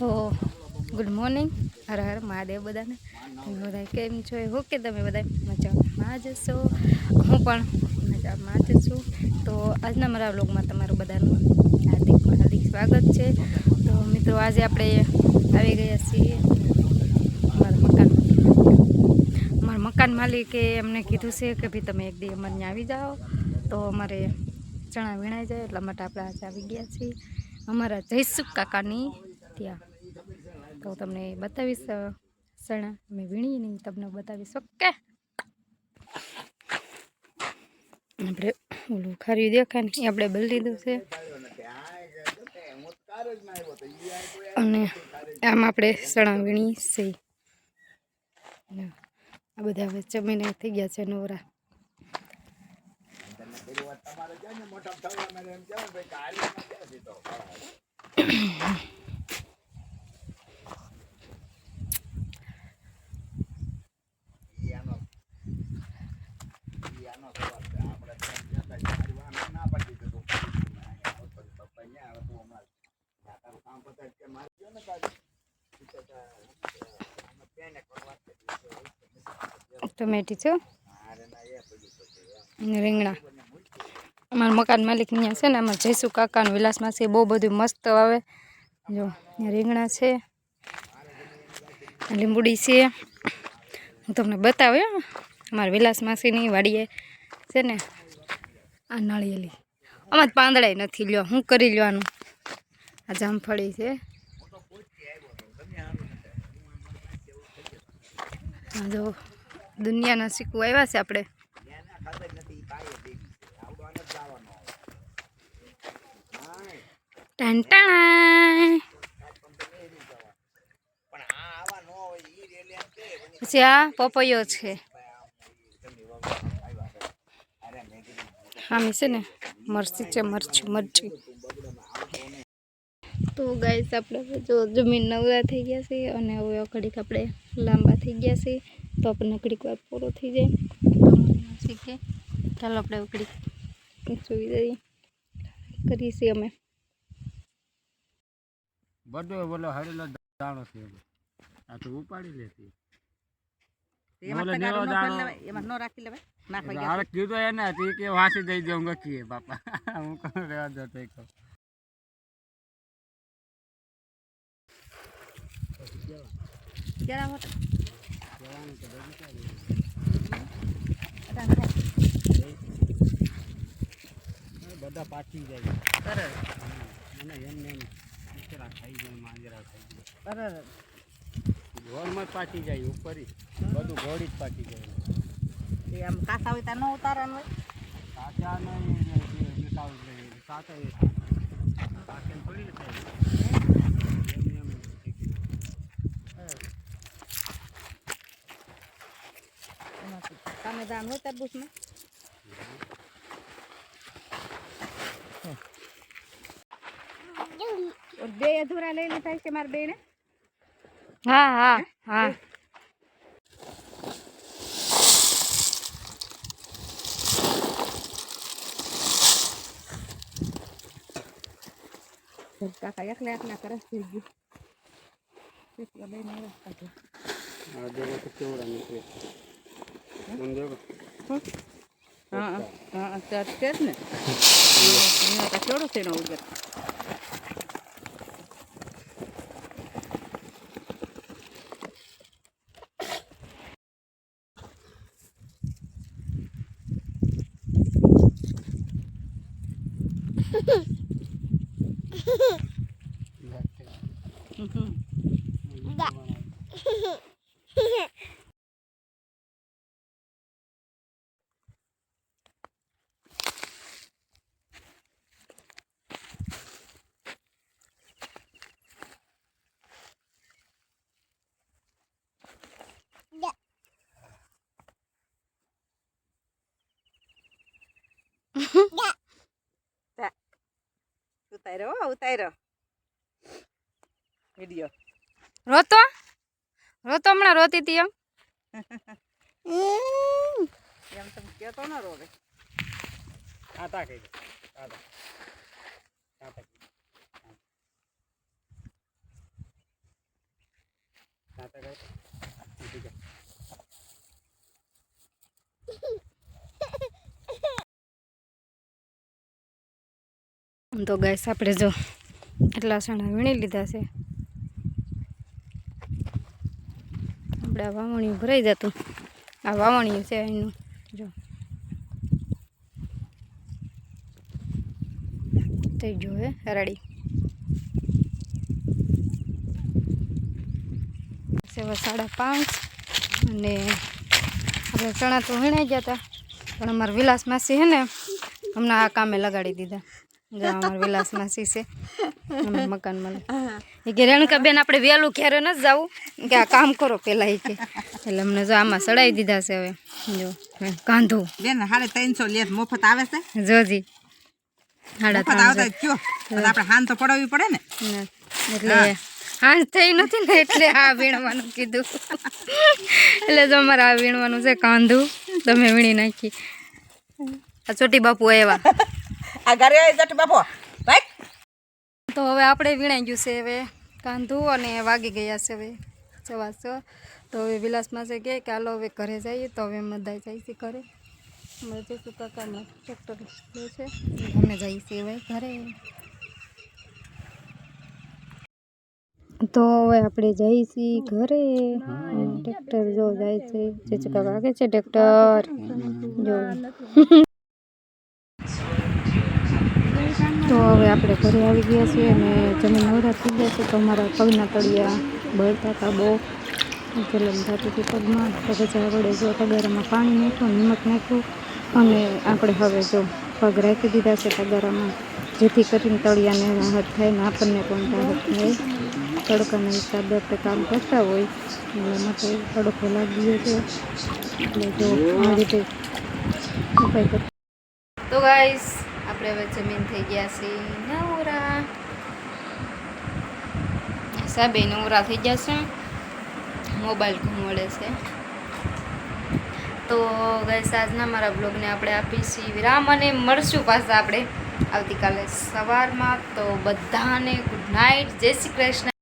તો good morning. Har Har Mahadev બધાને. બધા કેમ છો? એ હું કે તમે બધા મજામાં જ છો હું પણ મજામાં જ છું. તો આજના મારા વ્લોગમાં તમારું બધાનું હાર્દિક હાર્દિક સ્વાગત છે. તો મિત્રો, આજે આપણે આવી ગયા છીએ અમારા મકાન અમારા મકાન માલિકે અમને કીધું છે કે ભાઈ તમે એક દી અમારે આવી જાઓ. તો અમારે ચણા વીણાઈ જાય એટલા માટે આપણે આજે આવી ગયા છીએ. અમારા જયસુખ કાકાની ત્યાં. તો તમને બતાવીશ સણા અમે વીણીને તમને બતાવીશ, ઓકે? આપણે ઓલું ખારી દેખાય ને એ આપણે બદલી લીધું છે. અને આમ આપણે સણા વીણી છે. આ બધા હવે જમીને થઈ ગયા છે નવરા. ટમેટી છો. અને રીંગણા. અમારા મકાન માલિક અહીંયા છે ને, અમારા જયસુ કાકાનું વિલાસમાં છે બહુ બધું મસ્ત આવે જો રીંગણા છે, લીંબુડી છે. હું તમને બતાવ્યો અમારા વિલાસ માસીની વાડીએ છે ને, આ નાળિયેલી. આમાં પાંદડાય નથી લ્યો, હું કરી લેવાનું. આ જામફળી છે. જો દુનિયાના શીખવું આવ્યા છે આપણે. પછી આ પપૈયો છે. આમી છે ને, મરચી છે, મરચું, મરચી. તો ગાઈસ આપણે હવે જો જમીન નવરા થઈ ગયા છે અને હવે ઘડીક આપણે લાંબા થઈ ગયા છે તો આપણને ઘડીક વાર પૂરો થઈ જાય તો મને શીખે ચાલો આપણે હવે ઘડીક સુઈ જઈએ કરીએ છીએ અમે બધો બોલો હરેલો દાણો છે એનો. આ તો ઉપાડી લેતી એમાં બોલે તગારો નેવો ન દાણો. કરી લેવાય, એમાં ન રાખી લેવાય નાખવા એટલે ગયા હારે કીધું એને હતી કે વાસી દઈ દઉં ગકીએ બાપા હું કહું રહેવા દો તે કેળા હોત. બધા પાછી જાય. સરસ. મને એમને એમ કચરા ખાઈ જાય માંજરા ખાઈ જાય. સરસ. ઘોડમાં જ પાટી જાય ઉપર. બધું ઘોડી જ પાટી જાય. એમ કાસા હોય ત્યાં ન ઉતારવાનું હોય? કાચા નહીં કાચા એ થોડી થાય દાન હોય તરબૂચમાં ઓર બે અધૂરા લઈ લીધા છે મારા બેને? હા હા હા? કાકા એકલા એકલા કરે થઈ ગયું એકલા બેને રસ્તા છે આ દેવો તો કેવડા નીકળે મને દેવો હા હા અત્યારે છે જ ને કેવડો છે એનો ઉગર ઉતાર્યો હો, ઉતાર્યો વીડિયો. રોતો? રોતો હમણાં રોતી હતી એમ? એમ તમે કહેતો ન રોવે. આતા કહી દે કાંટા તો ગાઈસ આપણે જો એટલા સણા વીણી લીધા છે. આપણે આ વાવણીયું ભરાઈ જતું. આ વાવણીયું છે એનું જો. થઈ ગયું હે હરાડી સાડા પાંચ અને આપણે ચણા તો વીણાઈ ગયા હતા પણ અમારા વિલાસ માસી હે ને, હમણાં આ કામે લગાડી દીધા. જો અમારા વિલાસ માસી છે? અમારા મકાનમાં એ કે રેણુકા બેન આપણે વહેલું ઘેરે ન જવું. કે આ કામ કરો પહેલાં એ કે. એટલે અમને જો આમાં સડાઈ દીધા છે હવે. જો કાંધું. બેન સાડે ત્રણસો લે મફત આવે છે? જોજી સાડા ત્રણસો. આપણે હાન તો પડાવવી પડે ને. એટલે હાંજ થઈ નથી ને એટલે આ વીણવાનું કીધું. એટલે જો અમારે આ વીણવાનું છે કાંધું. તમે વીણી નાખી. આ ચોટી બાપુ આવ્યા. આ ઘરે આવી જટ બાપો. ભાઈ. તો હવે આપણે વીણાઈ ગયું છે હવે કાંધું અને વાગી ગયા છે હવે સવા છ. તો હવે વિલાસમાં છે કે કે હાલો હવે ઘરે જઈએ તો હવે બધા જાય છે ઘરે. અમે જઈશું કાકામાં ટ્રેક્ટર લે છે. અમે જઈએ છીએ હવે ઘરે. તો હવે આપણે જઈએ છીએ ઘરે. અને ટ્રેક્ટર જો જાય છે જે ચકા વાગે છે ટ્રેક્ટર જો તો હવે આપણે ઘરે આવી ગયા છીએ અને જમીન નવરા થઈ ગયા છે તો અમારા પગના તળિયા બળતા હતા બહુ. જલમ થતી હતી પગમાં તો પછી વડે જો તગારામાં પાણી નાખ્યું, નિમક નાખ્યું અને આપણે હવે જો પગ રાખી દીધા છે તગારામાં. જેથી કરીને તળિયાને રાહત થાય ને આપણને પણ રાહત થાય. તડકાના હિસાબે આપણે કામ કરતા હોય. એટલે માટે તડકો લાગી ગયો છે. એટલે જો આ રીતે ઉપાય કર તો ગાઈસ આપણે હવે જમીન થઈ ગયા છે નવરા સાબે નવરા થઈ ગયા છે. મોબાઈલ ઘૂમવડે છે. તો ગઈ આજના મારા બ્લોગને આપણે આપીશી વિરામ અને મળશું પાછા આપણે. આવતીકાલે સવારમાં તો બધાને ગુડ નાઇટ જય શ્રી કૃષ્ણ.